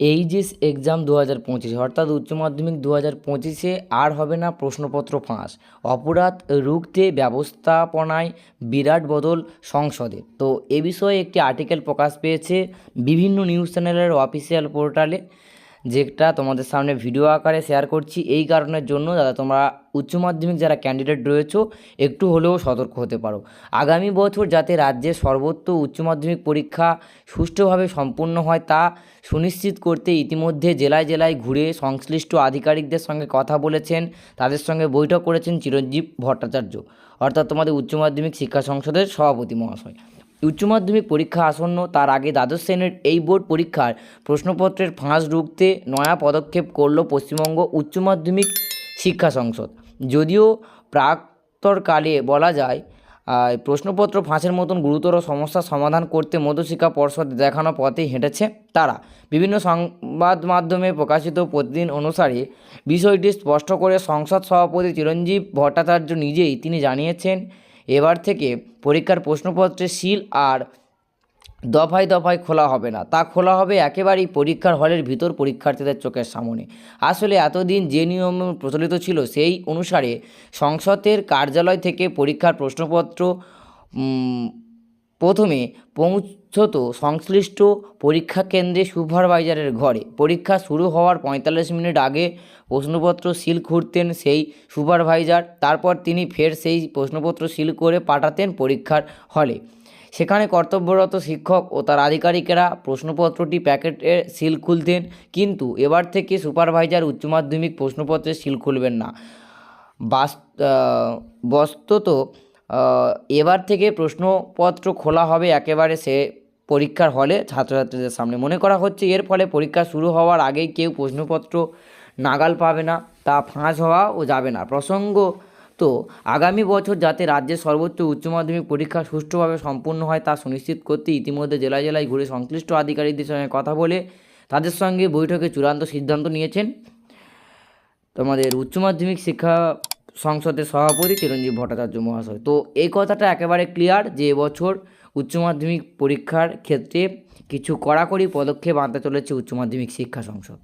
HS exam দু হাজার পঁচিশ, অর্থাৎ উচ্চ মাধ্যমিক দু হাজার পঁচিশে আর হবে না প্রশ্নপত্র ফাঁস। অপরাধ রুখতে ব্যবস্থাপনায় বিরাট বদল সংসদে। তো এ বিষয়ে একটি আর্টিকেল প্রকাশ পেয়েছে বিভিন্ন নিউজ চ্যানেলের অফিসিয়াল পোর্টালে যেটা তোমাদের সামনে ভিডিও আকারে শেয়ার করছি, এই কারণের জন্য দাদা তোমরা উচ্চ মাধ্যমিক যারা ক্যান্ডিডেট রয়েছো, একটু হলেও সতর্ক হতে পারো। আগামী বছর যাতে রাজ্যের সর্বত্র উচ্চ মাধ্যমিক পরীক্ষা সুষ্ঠুভাবে সম্পূর্ণ হয় তা সুনিশ্চিত করতে ইতিমধ্যে জেলায় জেলায় ঘুরে সংশ্লিষ্ট আধিকারিকদের সঙ্গে কথা বলেছেন, তাদের সঙ্গে বৈঠক করেছেন চিরঞ্জীব ভট্টাচার্য। অর্থাৎ তোমাদের উচ্চ মাধ্যমিক শিক্ষা সংসদের সভাপতি মহাশয়। উচ্চ মাধ্যমিক পরীক্ষা আসন্ন, তার আগে দ্বাদশ শ্রেণির এই বোর্ড পরীক্ষার প্রশ্নপত্রের ফাঁস রুখতে নয়া পদক্ষেপ করল পশ্চিমবঙ্গ উচ্চ মাধ্যমিক শিক্ষা সংসদ। যদিও প্রাক্তরকালে বলা যায় প্রশ্নপত্র ফাঁসের মতন গুরুতর সমস্যার সমাধান করতে মধ্যশিক্ষা পর্ষদ দেখানো পথে হেঁটেছে তারা। বিভিন্ন সংবাদ মাধ্যমে প্রকাশিত প্রতিদিন অনুসারে বিষয়টি স্পষ্ট করে সংসদ সভাপতি চিরঞ্জীব ভট্টাচার্য নিজেই তিনি জানিয়েছেন এবার থেকে পরীক্ষার প্রশ্নপত্রের সিল আর দফায় দফায় খোলা হবে না। তা খোলা হবে একেবারেই পরীক্ষার হলের ভিতর পরীক্ষার্থীদের চোখের সামনে। আসলে এতদিন যে নিয়ম প্রচলিত ছিল, সেই অনুসারে সংসদের কার্যালয় থেকে পরীক্ষার প্রশ্নপত্র প্রথমে পৌঁছত সংশ্লিষ্ট পরীক্ষা কেন্দ্রে সুপারভাইজারের ঘরে। পরীক্ষা শুরু হওয়ার পঁয়তাল্লিশ মিনিট আগে প্রশ্নপত্র সিল খুঁড়তেন সেই সুপারভাইজার, তারপর তিনি ফের সেই প্রশ্নপত্র সিল করে পাঠাতেন পরীক্ষার হলে। সেখানে কর্তব্যরত শিক্ষক ও তার আধিকারিকেরা প্রশ্নপত্রটি প্যাকেটে সিল খুলতেন, কিন্তু এবার থেকে সুপারভাইজার উচ্চ মাধ্যমিক প্রশ্নপত্রের সিল খুলবেন না। বাস বস্তুত এবার থেকে প্রশ্নপত্র খোলা হবে একেবারে সে পরীক্ষার হলে, ছাত্রছাত্রীদের সামনে মনে করা হচ্ছে। এর ফলে পরীক্ষা শুরু হওয়ার আগেই কেউ প্রশ্নপত্র নাগাল পাবে না, তা ফাঁস হওয়াও যাবে না। প্রসঙ্গ তো, আগামী বছর যাতে রাজ্যের সর্বোচ্চ উচ্চ মাধ্যমিক পরীক্ষা সুষ্ঠুভাবে সম্পূর্ণ হয়, তা সুনিশ্চিত করতে ইতিমধ্যে জেলায় জেলায় ঘুরে সংশ্লিষ্ট আধিকারিকদের সঙ্গে কথা বলে, তাদের সঙ্গে বৈঠকে চূড়ান্ত সিদ্ধান্ত নিয়েছেন। তোমাদের উচ্চ মাধ্যমিক শিক্ষা সংসদের সভাপতি চিরঞ্জীব ভট্টাচার্য মহাশয়। তো এই কথাটা একেবারে ক্লিয়ার যে এবছর উচ্চ মাধ্যমিক পরীক্ষার ক্ষেত্রে কিছু কড়াকড়ি পদক্ষেপ আনতে চলেছে উচ্চ মাধ্যমিক শিক্ষা সংসদ।